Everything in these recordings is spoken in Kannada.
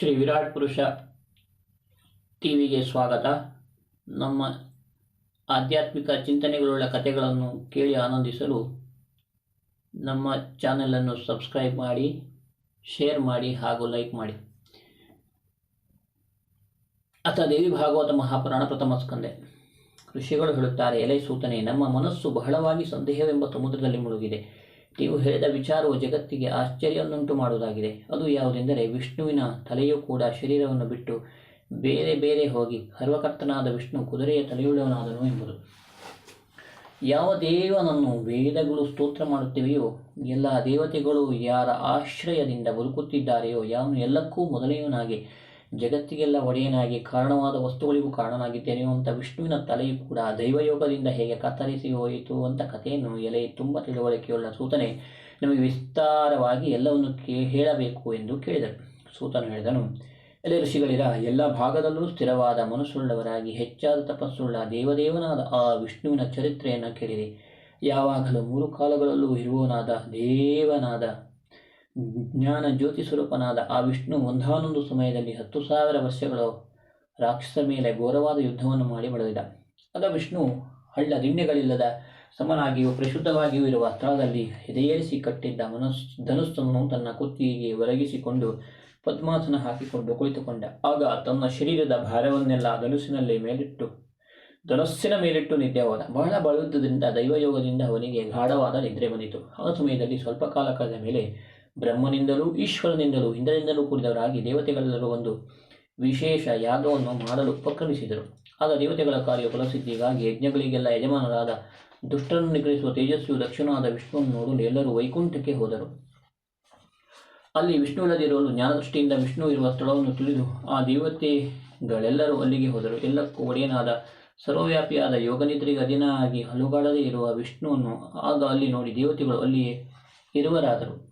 ಶ್ರೀ ವಿರಾಟ್ ಪುರುಷ ಟಿವಿಗೆ ಸ್ವಾಗತ. ನಮ್ಮ ಆಧ್ಯಾತ್ಮಿಕ ಚಿಂತನೆಗಳುಳ್ಳ ಕಥೆಗಳನ್ನು ಕೇಳಿ ಆನಂದಿಸಲು ನಮ್ಮ ಚಾನೆಲನ್ನು ಸಬ್ಸ್ಕ್ರೈಬ್ ಮಾಡಿ, ಶೇರ್ ಮಾಡಿ ಹಾಗೂ ಲೈಕ್ ಮಾಡಿ. ಅಥ ದೇವಿ ಭಾಗವತ ಮಹಾಪುರಾಣ ಪ್ರಥಮ ಸ್ಕಂದೆ. ಋಷಿಗಳು ಹೇಳುತ್ತಾರೆ, ಎಲೆ ಸೂತನೆ, ನಮ್ಮ ಮನಸ್ಸು ಬಹಳವಾಗಿ ಸಂದೇಹವೆಂಬ ಸಮುದ್ರದಲ್ಲಿ ಮುಳುಗಿದೆ. ನೀವು ಹೇಳಿದ ವಿಚಾರವು ಜಗತ್ತಿಗೆ ಆಶ್ಚರ್ಯವನ್ನುಂಟು ಮಾಡುವುದಾಗಿದೆ. ಅದು ಯಾವುದೆಂದರೆ ವಿಷ್ಣುವಿನ ತಲೆಯೂ ಕೂಡ ಶರೀರವನ್ನು ಬಿಟ್ಟು ಬೇರೆ ಬೇರೆ ಹೋಗಿ ಸರ್ವಕರ್ತನಾದ ವಿಷ್ಣು ಕುದುರೆಯ ತಲೆಯುಳ್ಳವನಾದನು ಎಂಬುದು. ಯಾವ ದೇವನನ್ನು ವೇದಗಳು ಸ್ತೋತ್ರ ಮಾಡುತ್ತಿವೆಯೋ, ಎಲ್ಲ ದೇವತೆಗಳು ಯಾರ ಆಶ್ರಯದಿಂದ ಬದುಕುತ್ತಿದ್ದಾರೆಯೋ ಯಾವನು ಎಲ್ಲಕ್ಕೂ ಮೊದಲನೆಯವನಾಗಿ ಜಗತ್ತಿಗೆಲ್ಲ ಒಡೆಯನಾಗಿ ಕಾರಣವಾದ ವಸ್ತುಗಳಿಗೂ ಕಾರಣನಾಗಿದ್ದೇನೆಯೋ ಅಂತ ವಿಷ್ಣುವಿನ ತಲೆಯು ಕೂಡ ದೈವಯೋಗದಿಂದ ಹೇಗೆ ಕತ್ತರಿಸಿ ಹೋಯಿತು ಅಂತ ಕಥೆಯನ್ನು ಎಲೆ ತುಂಬ ತಿಳುವಳಿಕೆಯುಳ್ಳ ಸೂತನೆ ನಮಗೆ ವಿಸ್ತಾರವಾಗಿ ಎಲ್ಲವನ್ನು ಕೇ ಹೇಳಬೇಕು ಎಂದು ಕೇಳಿದರು. ಸೂತನು ಹೇಳಿದನು, ಎಲೆ ಋಷಿಗಳಿರ, ಎಲ್ಲ ಭಾಗದಲ್ಲೂ ಸ್ಥಿರವಾದ ಮನಸ್ಸುಳ್ಳವರಾಗಿ ಹೆಚ್ಚಾದ ತಪಸ್ಸುಳ್ಳ ದೇವದೇವನಾದ ಆ ವಿಷ್ಣುವಿನ ಚರಿತ್ರೆಯನ್ನು ಕೇಳಿರಿ. ಯಾವಾಗಲೂ ಮೂರು ಕಾಲಗಳಲ್ಲೂ ಇರುವವನಾದ ದೇವನಾದ ಜ್ಞಾನ ಜ್ಯೋತಿ ಸ್ವರೂಪನಾದ ಆ ವಿಷ್ಣು ಒಂದಾನೊಂದು ಸಮಯದಲ್ಲಿ ಹತ್ತು ಸಾವಿರ ವರ್ಷಗಳು ರಾಕ್ಷಸ ಮೇಲೆ ಘೋರವಾದ ಯುದ್ಧವನ್ನು ಮಾಡಿ ಬಳಲಿದ ಆಗ ವಿಷ್ಣು ಹಳ್ಳ ದಿಣ್ಣೆಗಳಿಲ್ಲದ ಸಮನಾಗಿಯೂ ಪ್ರಶುದ್ಧವಾಗಿಯೂ ಇರುವ ಸ್ಥಳದಲ್ಲಿ ಎದೆಯೇರಿಸಿ ಕಟ್ಟಿದ್ದ ಮನಸ್, ಧನುಸ್ಸನ್ನು ತನ್ನ ಕುತ್ತಿಗೆ ಒರಗಿಸಿಕೊಂಡು ಪದ್ಮಾಸನ ಹಾಕಿಕೊಂಡು ಕುಳಿತುಕೊಂಡ. ಆಗ ತನ್ನ ಶರೀರದ ಭಾರವನ್ನೆಲ್ಲ ಧನುಸ್ಸಿನಲ್ಲಿ ಮೇಲಿಟ್ಟು, ಧನಸ್ಸಿನ ಮೇಲಿಟ್ಟು ನಿದ್ದೆ ಹೋದ. ಬಹಳ ಬಳುವುದರಿಂದ ದೈವಯೋಗದಿಂದ ಅವನಿಗೆ ಗಾಢವಾದ ನಿದ್ರೆ ಬಂದಿತು. ಆ ಸಮಯದಲ್ಲಿ ಸ್ವಲ್ಪ ಕಾಲ ಕಳೆದ ಮೇಲೆ ಬ್ರಹ್ಮನಿಂದಲೂ ಈಶ್ವರನಿಂದಲೂ ಇಂದ್ರನಿಂದಲೂ ಕೂಡಿದವರಾಗಿ ದೇವತೆಗಳೆಲ್ಲರೂ ಒಂದು ವಿಶೇಷ ಯಾಗವನ್ನು ಮಾಡಲು ಉಪಕ್ರಮಿಸಿದರು. ಆಗ ದೇವತೆಗಳ ಕಾರ್ಯ ಫಲಸಿದ್ಧಿಗಾಗಿ ಯಜ್ಞಗಳಿಗೆಲ್ಲ ಯಜಮಾನರಾದ ದುಷ್ಟರನ್ನು ನಿಗ್ರಹಿಸುವ ತೇಜಸ್ವಿಯು ದಕ್ಷಿಣವಾದ ವಿಷ್ಣುವನ್ನು ನೋಡಲು ಎಲ್ಲರೂ ವೈಕುಂಠಕ್ಕೆ ಹೋದರು. ಅಲ್ಲಿ ವಿಷ್ಣು ಇಲ್ಲದಿರುವಲು ಜ್ಞಾನದೃಷ್ಟಿಯಿಂದ ವಿಷ್ಣು ಇರುವ ಸ್ಥಳವನ್ನು ತಿಳಿದು ಆ ದೇವತೆಗಳೆಲ್ಲರೂ ಅಲ್ಲಿಗೆ ಹೋದರು. ಎಲ್ಲಕ್ಕೂ ಒಡೆಯನಾದ ಸರ್ವವ್ಯಾಪಿಯಾದ ಯೋಗನಿದ್ರೆಗೆ ಅಧೀನಾಗಿ ಹಲುಗಾಡದೇ ಇರುವ ವಿಷ್ಣುವನ್ನು ಆಗ ಅಲ್ಲಿ ನೋಡಿ ದೇವತೆಗಳು ಅಲ್ಲಿಯೇ ಇರುವರಾದರು.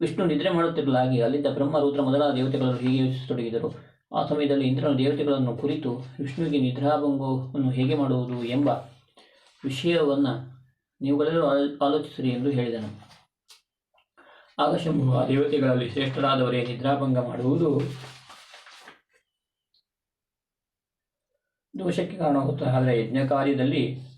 ವಿಷ್ಣು ನಿದ್ರೆ ಮಾಡುತ್ತಿರಲಾಗಿ ಅಲ್ಲಿದ್ದ ಬ್ರಹ್ಮ ರುದ್ರ ಮೊದಲಾದ ದೇವತೆಗಳು ಹೀಗೆ ಯೋಚಿಸತೊಡಗಿದರು. ಆ ಸಮಯದಲ್ಲಿ ಇಂದ್ರನ ದೇವತೆಗಳನ್ನು ಕುರಿತು ವಿಷ್ಣುವಿಗೆ ನಿದ್ರಾಭಂಗವನ್ನು ಹೇಗೆ ಮಾಡುವುದು ಎಂಬ ವಿಷಯವನ್ನು ನೀವುಗಳೆಲ್ಲರೂ ಆಲೋ- ಆಲೋಚಿಸಿರಿ ಎಂದು ಹೇಳಿದನು. ಆಗ ಶಂಭು ದೇವತೆಗಳಲ್ಲಿ ಶ್ರೇಷ್ಠರಾದವರೇ ನಿದ್ರಾಭಂಗ ಮಾಡುವುದು ದೋಷಕ್ಕೆ ಕಾರಣವಾಗುತ್ತದೆ ಆದರೆ ಯಜ್ಞ ಕಾರ್ಯದಲ್ಲಿ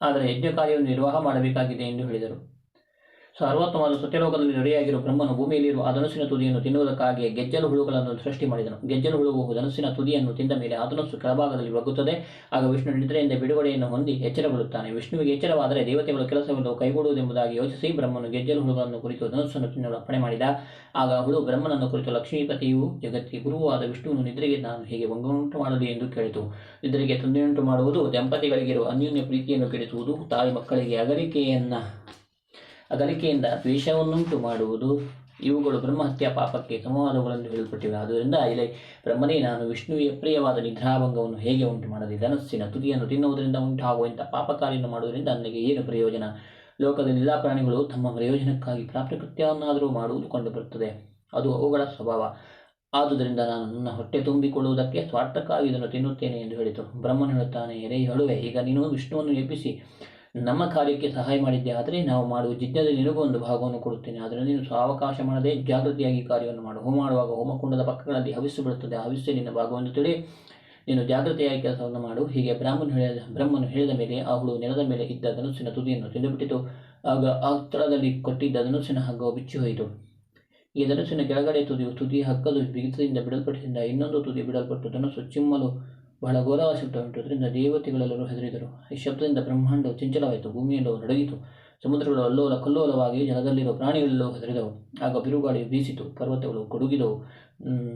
ಆದರೆ ಯಜ್ಞ ಕಾರ್ಯವನ್ನು ನಿರ್ವಾಹ ಮಾಡಬೇಕಾಗಿದೆ ಎಂದು ಹೇಳಿದರು. ಸರ್ವೋತ್ತಮವಾದ ಸತ್ಯಲೋಕದಲ್ಲಿ ನಡೆಯಾಗಿರುವ ಬ್ರಹ್ಮನು ಭೂಮಿಯಲ್ಲಿರುವ ಆ ಧನಸ್ಸಿನ ತುದಿಯನ್ನು ತಿನ್ನುವುದಕ್ಕಾಗಿ ಗೆಜ್ಜಲು ಹುಳುಗಳನ್ನು ಸೃಷ್ಟಿ ಮಾಡಿದನು. ಗೆಜ್ಜಲು ಹುಳುವು ಧನಸ್ಸಿನ ತುದಿಯನ್ನು ತಿಂದ ಮೇಲೆ ಆ ಧನಸ್ಸು ಕೆಳಭಾಗದಲ್ಲಿ ಒಗ್ಗುತ್ತದೆ. ಆಗ ವಿಷ್ಣು ನಿದ್ರೆಯಿಂದ ಬಿಡುಗಡೆಯನ್ನು ಹೊಂದಿ ಎಚ್ಚರಗೊಳ್ಳುತ್ತಾನೆ. ವಿಷ್ಣುವಿಗೆ ಎಚ್ಚರವಾದರೆ ದೇವತೆಗಳು ಕೆಲಸವನ್ನು ಕೈಗೂಡುವುದೆಂಬುದಾಗಿ ಯೋಚಿಸಿ ಬ್ರಹ್ಮನು ಗೆಜ್ಜಲು ಹುಳುಗಳನ್ನು ಕುರಿತು ಧನಸ್ಸನ್ನು ತಿನ್ನಲು ಅಪ್ಪಣೆ ಮಾಡಿದ. ಆಗ ಹುಳು ಬ್ರಹ್ಮನನ್ನು ಕುರಿತು ಲಕ್ಷ್ಮೀಪತಿಯು ಜಗತ್ತಿಗೆ ಗುರುವಾದ ವಿಷ್ಣುವನ್ನು ನಿದ್ರೆಗೆ ನಾನು ಹೇಗೆ ಭಂಗವುಂಟು ಮಾಡಲಿ ಎಂದು ಕೇಳಿತು. ನಿದ್ರೆಗೆ ತೊಂದರೆಯುಂಟು ಮಾಡುವುದು ದಂಪತಿಗಳಿಗಿರುವ ಅನ್ಯೋನ್ಯ ಪ್ರೀತಿಯನ್ನು ಕೆಡಿಸುವುದು ತಾಯಿ ಮಕ್ಕಳಿಗೆ ಅಗಲಿಕೆಯನ್ನ ಅಗಲಿಕೆಯಿಂದ ದ್ವೇಷವನ್ನುಂಟು ಮಾಡುವುದು. ಇವುಗಳು ಬ್ರಹ್ಮಹತ್ಯಾ ಪಾಪಕ್ಕೆ ಸಮವಾದವುಗಳೆಂದು ಹೇಳಲ್ಪಟ್ಟಿವೆ. ಆದ್ದರಿಂದ ಇಲ್ಲಿ ಬ್ರಹ್ಮನೇ, ನಾನು ವಿಷ್ಣುವಿಗೆ ಪ್ರಿಯವಾದ ನಿದ್ರಾಭಂಗವನ್ನು ಹೇಗೆ ಉಂಟು ಮಾಡಲಿ ಧನಸ್ಸಿನ ತುದಿಯನ್ನು ತಿನ್ನುವುದರಿಂದ ಉಂಟಾಗುವಂಥ ಪಾಪ ಪಾಪಕಾರಿಯನ್ನು ಮಾಡುವುದರಿಂದ ನನಗೆ ಏನು ಪ್ರಯೋಜನ? ಲೋಕದ ಎಲ್ಲ ಪ್ರಾಣಿಗಳು ತಮ್ಮ ಪ್ರಯೋಜನಕ್ಕಾಗಿ ಪ್ರಾಪ್ತಕೃತ್ಯವನ್ನಾದರೂ ಮಾಡುವುದು ಕಂಡುಬರುತ್ತದೆ. ಅದು ಅವುಗಳ ಸ್ವಭಾವ. ಆದುದರಿಂದ ನಾನು ನನ್ನ ಹೊಟ್ಟೆ ತುಂಬಿಕೊಳ್ಳುವುದಕ್ಕೆ ಸ್ವಾರ್ಥಕ್ಕಾಗಿ ಇದನ್ನು ತಿನ್ನುತ್ತೇನೆ ಎಂದು ಹೇಳಿತು. ಬ್ರಹ್ಮನು ಹೇಳುತ್ತಾನೆ, ಎರೆ ಹೇಳುವೆ ಈಗ ನೀನು ವಿಷ್ಣುವನ್ನು ಎಬ್ಬಿಸಿ ನಮ್ಮ ಕಾರ್ಯಕ್ಕೆ ಸಹಾಯ ಮಾಡಿದ್ದೆ. ಆದರೆ ನಾವು ಮಾಡುವ ಯಜ್ಞದಲ್ಲಿ ನಿನಗೂ ಒಂದು ಭಾಗವನ್ನು ಕೊಡುತ್ತೇನೆ. ಆದರೆ ನೀನು ಸಾವಕಾಶ ಮಾಡದೆ ಜಾಗೃತಿಯಾಗಿ ಕಾರ್ಯವನ್ನು ಮಾಡು. ಹೋಮ ಮಾಡುವಾಗ ಹೋಮಕುಂಡದ ಪಕ್ಕಗಳಲ್ಲಿ ಹವಿಸ್ಸು ಬಿಡುತ್ತದೆ ಹವಿಸ್ಸು ನಿನ್ನ ಭಾಗವನ್ನು ತಿಳಿ ನೀನು ಜಾಗೃತಿಯಾಗಿ ಕೆಲಸವನ್ನು ಮಾಡು. ಹೀಗೆ ಬ್ರಾಹ್ಮಣ ಹೇಳಿದ, ಬ್ರಹ್ಮನು ಹೇಳಿದ ಮೇಲೆ ಆ ಹುಳು ನೆಲದ ಮೇಲೆ ಇದ್ದ ಧನುಸ್ಸಿನ ತುದಿಯನ್ನು ತಿಂದುಬಿಟ್ಟಿತು. ಆಗ ಆ ಸ್ಥಳದಲ್ಲಿ ಕೊಟ್ಟಿದ್ದ ಧನುಸ್ಸಿನ ಹಗ್ಗವು ಬಿಚ್ಚಿ ಹೋಯಿತು. ಈ ಧನುಸ್ಸಿನ ಕೆಳಗಡೆ ತುದಿಯು ತುದಿ ಹಗ್ಗದು ಬಿಗಿತದಿಂದ ಬಿಡಲ್ಪಟ್ಟಿದ್ದ ಇನ್ನೊಂದು ತುದಿ ಬಿಡಲ್ಪಟ್ಟು ಧನುಸ್ಸು ಚಿಮ್ಮಲು ಬಹಳ ಅದರಿಂದ ದೇವತೆಗಳೆಲ್ಲರೂ ಹೆದರಿದರು. ಈ ಶಬ್ದದಿಂದ ಬ್ರಹ್ಮಾಂಡವು ಚಂಚಲವಾಯಿತು. ಭೂಮಿಯೆಲ್ಲವೂ ನಡಗಿತು. ಸಮುದ್ರಗಳು ಅಲ್ಲೋಲ ಕಲ್ಲೋಲವಾಗಿ ಜಲದಲ್ಲಿರುವ ಪ್ರಾಣಿಗಳೆಲ್ಲವೂ ಹೆದರಿದವು. ಆಗ ಬಿರುಗಾಳಿಯು ಬೀಸಿತು. ಪರ್ವತಗಳು ಕೊಡುಗಿದವು.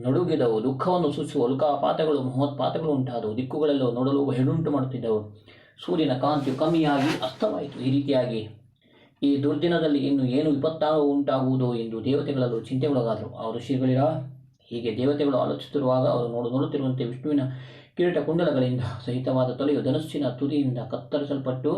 ನಡುಗಿದವು. ದುಃಖವನ್ನು ಸೂಚಿಸುವ ಉಲ್ಕಾಪಾತಗಳು ಮಹೋತ್ಪಾತಗಳು ಉಂಟಾದವು. ದಿಕ್ಕುಗಳೆಲ್ಲವೂ ನೋಡಲು ಹೆಡುಂಟು ಮಾಡುತ್ತಿದ್ದವು. ಸೂರ್ಯನ ಕಾಂತಿಯು ಕಮ್ಮಿಯಾಗಿ ಅಸ್ತವಾಯಿತು. ಈ ರೀತಿಯಾಗಿ ಈ ದುರ್ದಿನದಲ್ಲಿ ಇನ್ನು ಏನು ವಿಪತ್ತಾಗ ಉಂಟಾಗುವುದು ಎಂದು ದೇವತೆಗಳಲ್ಲೂ ಚಿಂತೆಗೊಳಗಾದರು. ಆ ಋಷಿಗಳಿರ ಹೀಗೆ ದೇವತೆಗಳು ಆಲೋಚಿಸುತ್ತಿರುವಾಗ ಅವರು ನೋಡು, ನೋಡುತ್ತಿರುವಂತೆ ವಿಷ್ಣುವಿನ ಕಿರೀಟ ಕುಂಡಲಗಳಿಂದ ಸಹಿತವಾದ ತೊಲೆಯು ಧನುಸ್ಸಿನ ತುದಿಯಿಂದ ಕತ್ತರಿಸಲ್ಪಟ್ಟು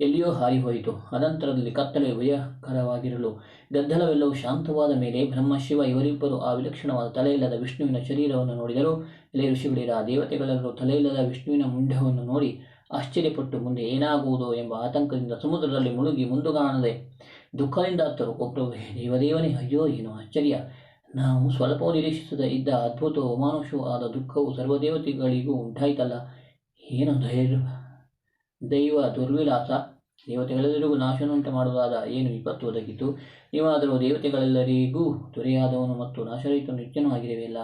ಎಲ್ಲಿಯೋ ಹಾರಿಹೋಯಿತು. ಅನಂತರದಲ್ಲಿ ಕತ್ತಲೆ ಭಯಕರವಾಗಿರಲು ಗದ್ದಲವೆಲ್ಲವೂ ಶಾಂತವಾದ ಮೇಲೆ ಬ್ರಹ್ಮಶಿವ ಇವರಿಬ್ಬರು ಆ ವಿಲಕ್ಷಣವಾದ ತಲೆಯಿಲ್ಲದ ವಿಷ್ಣುವಿನ ಶರೀರವನ್ನು ನೋಡಿದರು. ಎಲೆ ಋಷಿಗಳಿರ ದೇವತೆಗಳೆಲ್ಲರೂ ತಲೆಯಿಲ್ಲದ ವಿಷ್ಣುವಿನ ಮುಂಡವನ್ನು ನೋಡಿ ಆಶ್ಚರ್ಯಪಟ್ಟು ಮುಂದೆ ಏನಾಗುವುದೋ ಎಂಬ ಆತಂಕದಿಂದ ಸಮುದ್ರದಲ್ಲಿ ಮುಳುಗಿ ಮುಂದುಗಾಣದೆ ದುಃಖದಿಂದ ಹತ್ತರು. ಒಬ್ಬರು ದೇವದೇವನೇ, ಅಯ್ಯೋ, ಏನು ಆಶ್ಚರ್ಯ. ನಾವು ಸ್ವಲ್ಪವೂ ನಿರೀಕ್ಷಿಸದ ಇದ್ದ ಅದ್ಭುತ ಅಮಾನುಷವೂ ಆದ ದುಃಖವು ಸರ್ವದೇವತೆಗಳಿಗೂ ಉಂಟಾಯಿತಲ್ಲ? ಏನು ಧೈರ್ಯ ದೈವ ದುರ್ವಿಲಾಸ, ದೇವತೆಗಳೆಲ್ಲರಿಗೂ ನಾಶನುಂಟು ಮಾಡುವುದಾದ ಏನು ವಿಪತ್ತು ಒದಗಿತು? ನೀವಾದರೂ ದೇವತೆಗಳೆಲ್ಲರಿಗೂ ದೊರೆಯಾದವನು ಮತ್ತು ನಾಶರಹಿತ ನಿತ್ಯನೂ ಆಗಿರುವೆಯಲ್ಲ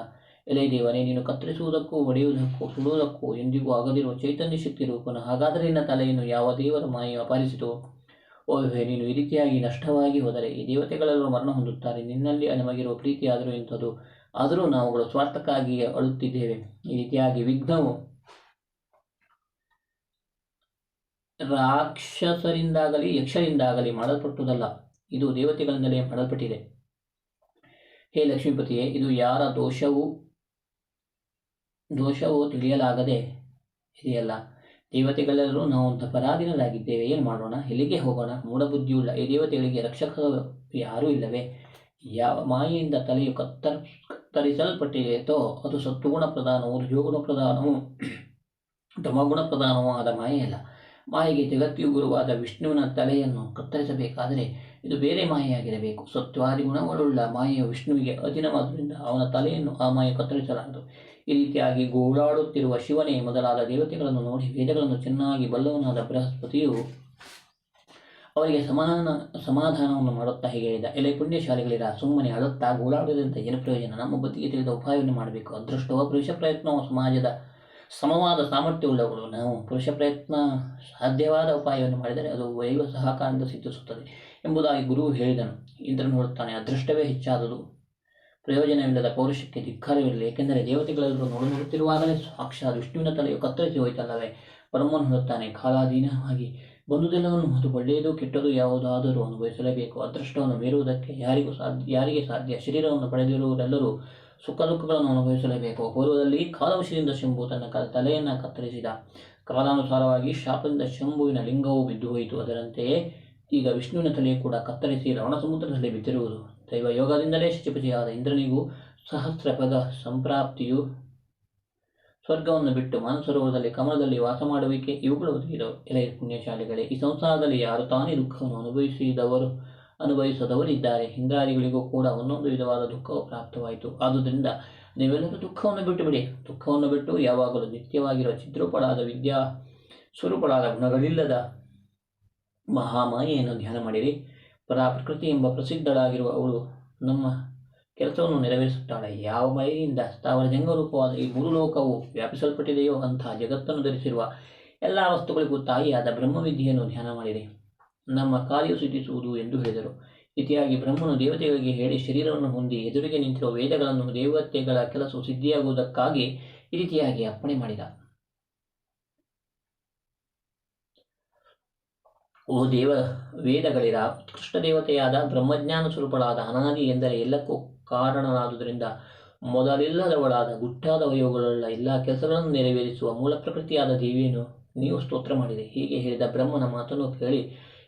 ಎಲೆ ದೇವನೇ ನೀನು ಕತ್ತರಿಸುವುದಕ್ಕೂ ಒಡೆಯುವುದಕ್ಕೂ ಸುಡುವುದಕ್ಕೂ ಎಂದಿಗೂ ಆಗದಿರುವ ಚೈತನ್ಯ ಶಕ್ತಿ ರೂಪನ ಹಾಗಾದರೆ ನಿನ್ನ ತಲೆಯನ್ನು ಯಾವ ದೇವರ ಮಾಯ ಅಪಾರಿಸಿತು ಓಹೆ ನೀನು ಈ ರೀತಿಯಾಗಿ ನಷ್ಟವಾಗಿ ಹೋದರೆ ಈ ದೇವತೆಗಳೆಲ್ಲರೂ ಮರಣ ಹೊಂದುತ್ತಾರೆ. ನಿನ್ನಲ್ಲಿ ನಮಗಿರುವ ಪ್ರೀತಿಯಾದರೂ ಇಂಥದ್ದು ಆದರೂ ನಾವುಗಳು ಸ್ವಾರ್ಥಕ್ಕಾಗಿ ಅಳುತ್ತಿದ್ದೇವೆ. ಈ ರೀತಿಯಾಗಿ ವಿಘ್ನವು ರಾಕ್ಷಸರಿಂದಾಗಲಿ, ಯಕ್ಷರಿಂದಾಗಲಿ ಮಾಡಲ್ಪಟ್ಟುದಲ್ಲ. ಇದು ದೇವತೆಗಳಿಂದಲೇ ಮಾಡಲ್ಪಟ್ಟಿದೆ. ಹೇ, ಲಕ್ಷ್ಮೀಪತಿಯೇ, ಇದು ಯಾರ ದೋಷವೂ ದೋಷವೂ ತಿಳಿಯಲಾಗದೆ ಇದೆಯಲ್ಲ. ದೇವತೆಗಳೆಲ್ಲರೂ ನಾವು ಪರಾಧೀನರಾಗಿದ್ದೇವೆ ಏನು ಮಾಡೋಣ? ಎಲ್ಲಿಗೆ ಹೋಗೋಣ? ಮೂಢಬುದ್ಧಿಯುಳ್ಳ ಈ ದೇವತೆಗಳಿಗೆ ರಕ್ಷಕರು ಯಾರೂ ಇಲ್ಲವೇ? ಯಾವ ಮಾಯೆಯಿಂದ ತಲೆಯು ಕತ್ತರ್, ಕತ್ತರಿಸಲ್ಪಟ್ಟಿದೆಯೋ ಅದು ಸತ್ವಗುಣ ಪ್ರಧಾನವು ರಜೋಗುಣ ಪ್ರಧಾನವು, ತಮಗುಣ ಪ್ರಧಾನವೂ ಆದ ಮಾಯೆಯಲ್ಲ ಮಾಯೆಗೆ ಜಗತ್ತಿಯು ಗುರುವಾದ ವಿಷ್ಣುವಿನ ತಲೆಯನ್ನು ಕತ್ತರಿಸಬೇಕಾದರೆ ಇದು ಬೇರೆ ಮಾಯೆಯಾಗಿರಬೇಕು. ಸತ್ವಾದಿ ಗುಣಗಳುಳ್ಳ ಮಾಯೆಯು ವಿಷ್ಣುವಿಗೆ ಅಧೀನವಾದ್ದರಿಂದ ಅವನ ತಲೆಯನ್ನು ಆ ಮಾಯೆ ಕತ್ತರಿಸಲಾರದು. ಈ ರೀತಿಯಾಗಿ ಗೋಳಾಡುತ್ತಿರುವ ಶಿವನೇ ಮೊದಲಾದ ದೇವತೆಗಳನ್ನು ನೋಡಿ ವೇದಗಳನ್ನು ಚೆನ್ನಾಗಿ ಬಲ್ಲವನಾದ ಬೃಹಸ್ಪತಿಯು ಅವರಿಗೆ ಸಮಾನ ಸಮಾಧಾನವನ್ನು ಮಾಡುತ್ತಾ ಹೀಗೆ ಹೇಳಿದ. ಎಲೆ ಪುಣ್ಯಶಾಲಿಗಳಿರ, ಸುಮ್ಮನೆ ಅಳುತ್ತಾ ಗೋಳಾಡುವುದರಿಂದ ಏನು ಪ್ರಯೋಜನ? ನಮ್ಮ ಬದುಕಿಗೆ ತಿಳಿದ ಉಪಾಯವನ್ನು ಮಾಡಬೇಕು. ಅದೃಷ್ಟವ ಪುರುಷ ಪ್ರಯತ್ನವು ಸಮಾಜದ ಸಮವಾದ ಸಾಮರ್ಥ್ಯವುಳ್ಳವರು ನಾವು ಪುರುಷ ಪ್ರಯತ್ನ ಸಾಧ್ಯವಾದ ಉಪಾಯವನ್ನು ಮಾಡಿದರೆ ಅದು ವೈವ ಸಹಕಾರದಿಂದ ಸಿದ್ಧಿಸುತ್ತದೆ ಎಂಬುದಾಗಿ ಗುರು ಹೇಳಿದನು. ಇಂದ್ರನು ನೋಡುತ್ತಾನೆ, ಅದೃಷ್ಟವೇ ಹೆಚ್ಚಾದುದು. ಪ್ರಯೋಜನವಿಲ್ಲದ ಪೌರುಷಕ್ಕೆ ಧಿಕ್ಕಾರವಿರಲಿ. ಏಕೆಂದರೆ ದೇವತೆಗಳೆಲ್ಲರೂ ನೋಡು ನೋಡುತ್ತಿರುವಾಗಲೇ ಸಾಕ್ಷಾತ್ ವಿಷ್ಣುವಿನ ತಲೆಯು ಕತ್ತರಿಸಿ ಹೋಯ್ತಲ್ಲವೇ? ಪರಮನ್ ಹೇಳುತ್ತಾನೆ, ಕಾಲಾಧೀನವಾಗಿ ಬಂದುದೆಲ್ಲವನ್ನು ಅದು ಒಳ್ಳೆಯದು ಕೆಟ್ಟದು ಯಾವುದಾದರೂ ಅನುಭವಿಸಲೇಬೇಕು. ಅದೃಷ್ಟವನ್ನು ಮೀರುವುದಕ್ಕೆ ಯಾರಿಗೂ ಸಾಧ್ಯ, ಯಾರಿಗೆ ಸಾಧ್ಯ? ಶರೀರವನ್ನು ಪಡೆದಿರುವರೆಲ್ಲರೂ ಸುಖ ದುಃಖಗಳನ್ನು ಅನುಭವಿಸಲೇಬೇಕು. ಪೂರ್ವದಲ್ಲಿ ಕಾಲವಶದಿಂದ ಶಂಭು ತನ್ನ ಕ, ತಲೆಯನ್ನು ಕತ್ತರಿಸಿದ. ಕಾಲಾನುಸಾರವಾಗಿ ಶಾಪದಿಂದ ಶಂಭುವಿನ ಲಿಂಗವು ಬಿದ್ದು ಹೋಯಿತು ಅದರಂತೆಯೇ ಈಗ ವಿಷ್ಣುವಿನ ತಲೆಯು ಕೂಡ ಕತ್ತರಿಸಿ ರವಣ ಸಮುದ್ರದಲ್ಲಿ ಬಿದ್ದಿರುವುದು. ದೈವ ಯೋಗದಿಂದಲೇ ಶಚಿಪತಿಯಾದ ಇಂದ್ರನಿಗೂ ಸಹಸ್ರಪದ ಸಂಪ್ರಾಪ್ತಿಯು ಸ್ವರ್ಗವನ್ನು ಬಿಟ್ಟು ಮಾನಸರೋವರದಲ್ಲಿ ಕಮಲದಲ್ಲಿ ವಾಸ ಮಾಡುವಿಕೆ ಇವುಗಳು ಎಲೆ ಪುಣ್ಯಶಾಲಿಗಳೇ, ಈ ಸಂಸಾರದಲ್ಲಿ ಯಾರು ತಾನೇ ದುಃಖವನ್ನು ಅನುಭವಿಸಿದವರು, ಅನುಭವಿಸದವರಿದ್ದಾರೆ. ಇಂದ್ರಾದಿಗಳಿಗೂ ಕೂಡ ಒಂದೊಂದು ವಿಧವಾದ ದುಃಖವು ಪ್ರಾಪ್ತವಾಯಿತು. ಆದುದರಿಂದ ನೀವೆಲ್ಲರೂ ದುಃಖವನ್ನು ಬಿಟ್ಟು ಬಿಡಿ. ದುಃಖವನ್ನು ಬಿಟ್ಟು ಯಾವಾಗಲೂ ನಿತ್ಯವಾಗಿರುವ ಚಿತ್ರೂಪಳಾದ ವಿದ್ಯಾ ಸ್ವರೂಪಳಾದ ಗುಣಗಳಿಲ್ಲದ ಮಹಾಮಾಯೆಯನ್ನು ಧ್ಯಾನ ಮಾಡಿರಿ. ಪರಾ ಪ್ರಕೃತಿ ಎಂಬ ಪ್ರಸಿದ್ಧಳಾಗಿರುವ ಅವಳು ನಮ್ಮ ಕೆಲಸವನ್ನು ನೆರವೇರಿಸುತ್ತಾಳೆ. ಯಾವ ಮೈಯಿಂದ ಸ್ಥಾವರ ಜಂಗರೂಪವಾದ ಈ ಮೂರು ಲೋಕವು ವ್ಯಾಪಿಸಲ್ಪಟ್ಟಿದೆಯೋ ಅಂತಹ ಜಗತ್ತನ್ನು ಧರಿಸಿರುವ ಎಲ್ಲ ವಸ್ತುಗಳಿಗೂ ತಾಯಿಯಾದ ಬ್ರಹ್ಮವಿದ್ಯೆಯನ್ನು ಧ್ಯಾನ ಮಾಡಿದೆ ನಮ್ಮ ಕಾರ್ಯ ಸಿದ್ಧಿಸುವುದು ಎಂದು ಹೇಳಿದರು. ಇತಿಯಾಗಿ ಬ್ರಹ್ಮನು ದೇವತೆಗಳಿಗೆ ಹೇಳಿ ಶರೀರವನ್ನು ಹೊಂದಿ ಎದುರಿಗೆ ನಿಂತಿರುವ ವೇದಗಳನ್ನು ದೇವತೆಗಳ ಕೆಲಸವು ಸಿದ್ಧಿಯಾಗುವುದಕ್ಕಾಗಿ ಈ ರೀತಿಯಾಗಿ ಅಪ್ಪಣೆ ಮಾಡಿದ. ಓ ದೇವ, ವೇದಗಳಿರ? ಉತ್ಕೃಷ್ಟ ದೇವತೆಯಾದ ಬ್ರಹ್ಮಜ್ಞಾನ ಸ್ವರೂಪಳಾದ ಅನಾದಿ ಎಂದರೆ ಎಲ್ಲಕ್ಕೂ ಕಾರಣನಾದುದರಿಂದ ಮೊದಲಿಲ್ಲದವಳಾದ ಗುಟ್ಟಾದ ವಯೋಗಳುಳ್ಳ ಎಲ್ಲ ಕೆಲಸಗಳನ್ನು ನೆರವೇರಿಸುವ ಮೂಲ ಪ್ರಕೃತಿಯಾದ ದೇವಿಯನ್ನು ನೀವು ಸ್ತೋತ್ರ ಮಾಡಿದೆ ಹೀಗೆ ಹೇಳಿದ ಬ್ರಹ್ಮನ ಮಾತನ್ನು ಕೇಳಿ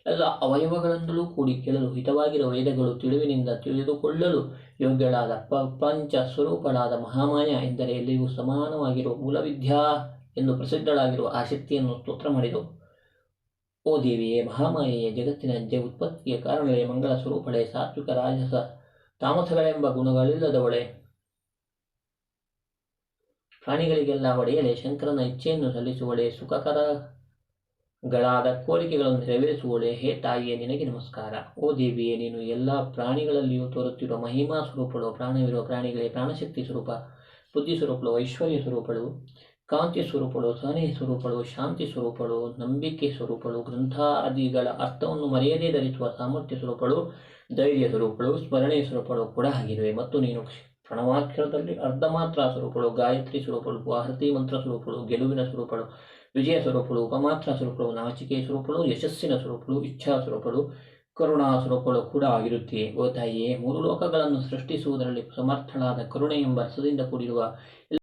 ಎಲ್ಲ ಅವಯವಗಳಿಂದಲೂ ಕೂಡಿ ಕೇಳಲು ಹಿತವಾಗಿರುವ ವೇದಗಳು ತಿಳಿವಿನಿಂದ ತಿಳಿದುಕೊಳ್ಳಲು ಯೋಗ್ಯಳಾದ ಪ್ರಪಂಚ ಸ್ವರೂಪಳಾದ ಮಹಾಮಾಯ ಎಂದರೆ ಎಲ್ಲಿಯೂ ಸಮಾನವಾಗಿರುವ ಮೂಲವಿದ್ಯಾ ಎಂದು ಪ್ರಸಿದ್ಧಳಾಗಿರುವ ಆಸಕ್ತಿಯನ್ನು ಸ್ತೋತ್ರ ಮಾಡಿದವು. ಓ ದೇವಿಯೇ ಮಹಾಮಾಯೆಯೇ, ಜಗತ್ತಿನ ಜ ಉತ್ಪತ್ತಿಯ ಕಾರಣವೇ ಮಂಗಳ ಸ್ವರೂಪಳೆ, ಸಾತ್ವಿಕ ರಾಜಸ, ತಾಮಸಗಳೆಂಬ ಗುಣಗಳಿಲ್ಲದವಳೆ. ಪ್ರಾಣಿಗಳಿಗೆಲ್ಲ ಒಡೆಯಲೆ ಶಂಕರನ ಇಚ್ಛೆಯನ್ನು ಸಲ್ಲಿಸುವಳೆ, ಸುಖಕರಗಳಾದ ಕೋರಿಕೆಗಳನ್ನು ನೆರವೇರಿಸುವಳೆ. ಹೇ ತಾಯಿಯೇ, ನಿನಗೆ ನಮಸ್ಕಾರ. ಓ ದೇವಿಯೇ, ನೀನು ಎಲ್ಲ ಪ್ರಾಣಿಗಳಲ್ಲಿಯೂ ತೋರುತ್ತಿರುವ ಮಹಿಮಾ ಸ್ವರೂಪಳು, ಪ್ರಾಣವಿರುವ ಪ್ರಾಣಿಗಳೇ ಪ್ರಾಣಶಕ್ತಿ ಸ್ವರೂಪ, ಬುದ್ಧಿ ಸ್ವರೂಪಳು, ಐಶ್ವರ್ಯ ಸ್ವರೂಪಳು. ಕಾಂತಿ ಸ್ವರೂಪಗಳು ಸಹನೆ ಸ್ವರೂಪಗಳು, ಶಾಂತಿ ಸ್ವರೂಪಗಳು, ನಂಬಿಕೆ ಸ್ವರೂಪಗಳು, ಗ್ರಂಥಾದಿಗಳ ಅರ್ಥವನ್ನು ಮರೆಯದೇ ಧರಿಸುವ ಸಾಮರ್ಥ್ಯ ಸ್ವರೂಪಗಳು, ಧೈರ್ಯ ಸ್ವರೂಪಗಳು ಸ್ಮರಣೆಯ ಸ್ವರೂಪಗಳು ಕೂಡ ಆಗಿವೆ. ಮತ್ತು ನೀನು ಪ್ರಣವಾಕ್ಷರದಲ್ಲಿ ಅರ್ಧ ಮಾತ್ರ ಸ್ವರೂಪಗಳು, ಗಾಯತ್ರಿ ಸ್ವರೂಪಗಳು ಆಹೃತಿ ಮಂತ್ರ ಸ್ವರೂಪಗಳು, ಗೆಲುವಿನ ಸ್ವರೂಪಗಳು, ವಿಜಯ ಸ್ವರೂಪಗಳು, ಉಪಮಾತ್ರ ಸ್ವರೂಪಗಳು, ನಾಚಿಕೆ ಸ್ವರೂಪಗಳು, ಯಶಸ್ಸಿನ ಸ್ವರೂಪಗಳು, ಇಚ್ಛಾ ಸ್ವರೂಪಗಳು, ಕರುಣಾ ಸ್ವರೂಪಗಳು ಕೂಡ ಆಗಿರುತ್ತೆ. ಓ ತಾಯಿಯೇ, ಮೂರು ಲೋಕಗಳನ್ನು ಸೃಷ್ಟಿಸುವುದರಲ್ಲಿ ಸಮರ್ಥಳಾದ ಕರುಣೆ ಎಂಬ ರಸದಿಂದ ಕೂಡಿರುವ